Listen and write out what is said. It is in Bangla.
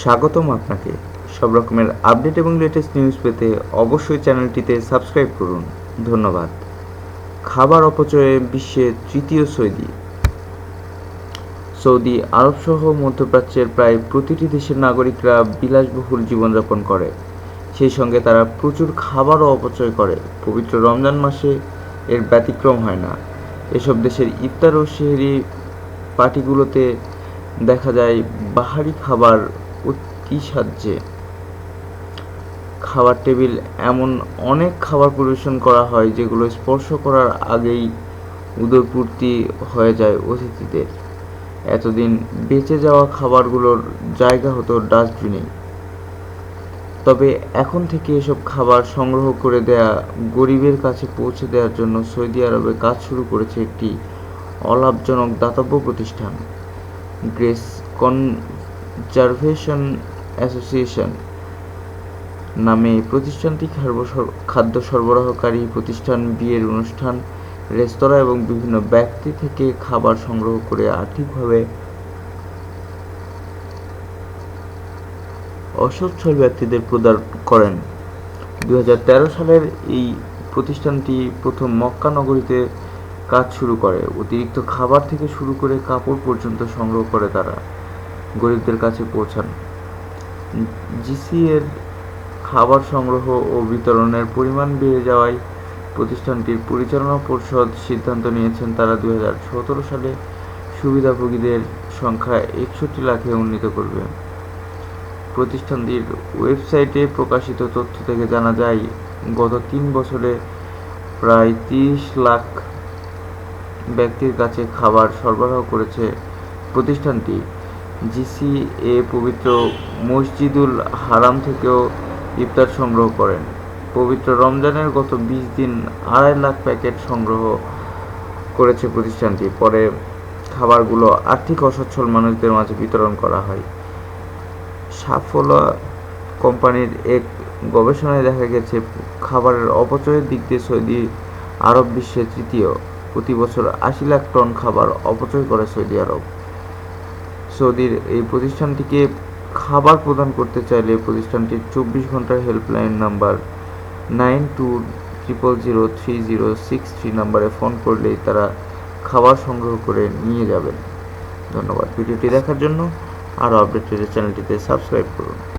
স্বাগতম আপনাকে। সব রকমের আপডেট এবং লেটেস্ট নিউজ পেতে অবশ্যই চ্যানেলটিতে সাবস্ক্রাইব করুন। ধন্যবাদ। খাবার অপচয়ে বিশ্বের তৃতীয় সৌদি। সৌদি আরব সহ মধ্যপ্রাচ্যের প্রায় প্রতিটি দেশের নাগরিকরা বিলাসবহুল জীবনযাপন করে। সেই সঙ্গে তারা প্রচুর খাবারও অপচয় করে। পবিত্র রমজান মাসে এর ব্যতিক্রম হয় না। এসব দেশের ইফতার ও সেহরি পার্টিগুলোতে দেখা যায় বাহারি খাবার অতি সাহায্যে। খাবার টেবিল এমন অনেক খাবার পরিবেশন করা হয় যেগুলো স্পর্শ করার আগেই উদরপূর্তি হয়ে যায় অতিথিদের। এতদিন বেঁচে যাওয়া খাবারগুলোর জায়গা হতো ডাস্টবিনে। তবে এখন থেকে এসব খাবার সংগ্রহ করে দেয়া গরিবের কাছে পৌঁছে দেওয়ার জন্য সৌদি আরবে কাজ শুরু করেছে একটি অলাভজনক দাতব্য প্রতিষ্ঠান। গ্রেস কনজারভেশন অ্যাসোসিয়েশন নামে প্রতিষ্ঠানটি খাদ্য সরবরাহকারী প্রতিষ্ঠান, বিয়ের অনুষ্ঠান, রেস্তোরাঁ এবং বিভিন্ন ব্যক্তি থেকে খাবার সংগ্রহ করে আর্থিকভাবে অসচ্ছল ব্যক্তিদের প্রদান করেন। দু হাজার তেরো সালের এই প্রতিষ্ঠানটি প্রথম মক্কা নগরীতে কাজ শুরু করে। অতিরিক্ত খাবার থেকে শুরু করে কাপড় পর্যন্ত সংগ্রহ করে তারা। গরিবদের কাছে পৌঁছান। জিসি এর খাবার সংগ্রহ ও বিতরণের পরিমাণ বেড়ে যাওয়ায় প্রতিষ্ঠানটির পরিচালনা পরিষদ সিদ্ধান্ত নিয়েছেন তারা দু হাজার সতেরো সালে সুবিধাভোগীদের সংখ্যা একষট্টি লাখে উন্নীত করবে। প্রতিষ্ঠানটির ওয়েবসাইটে প্রকাশিত তথ্য থেকে জানা যায়, গত তিন বছরে প্রায় তিরিশ লাখ ব্যক্তির কাছে খাবার সরবরাহ করেছে প্রতিষ্ঠানটি। জিসিএ পবিত্র মসজিদুল হারাম থেকেও ইফতার সংগ্রহ করেন। পবিত্র রমজানের গত বিশ দিন আড়াই লাখ প্যাকেট সংগ্রহ করেছে প্রতিষ্ঠানটি। পরে খাবারগুলো আর্থিক অসচ্ছল মানুষদের মাঝে বিতরণ করা হয়। সাফলা কোম্পানির এক গবেষণায় দেখা গেছে, খাবারের অপচয়ের দিক দিয়ে সৌদি আরব বিশ্বের তৃতীয়। প্রতি বছর আশি লাখ টন খাবার অপচয় করে সৌদি আরব। সৌদির এই প্রতিষ্ঠানটিকে খাবার প্রদান করতে চাইলে প্রতিষ্ঠানটির চব্বিশ ঘণ্টার helpline number nine two triple zero three zero six three নাম্বারে ফোন করলেই তারা খাবার সংগ্রহ করে নিয়ে যাবেন। ধন্যবাদ। ভিডিওটি দেখার জন্য আরও আপডেট চ্যানেলটিতে সাবস্ক্রাইব করুন।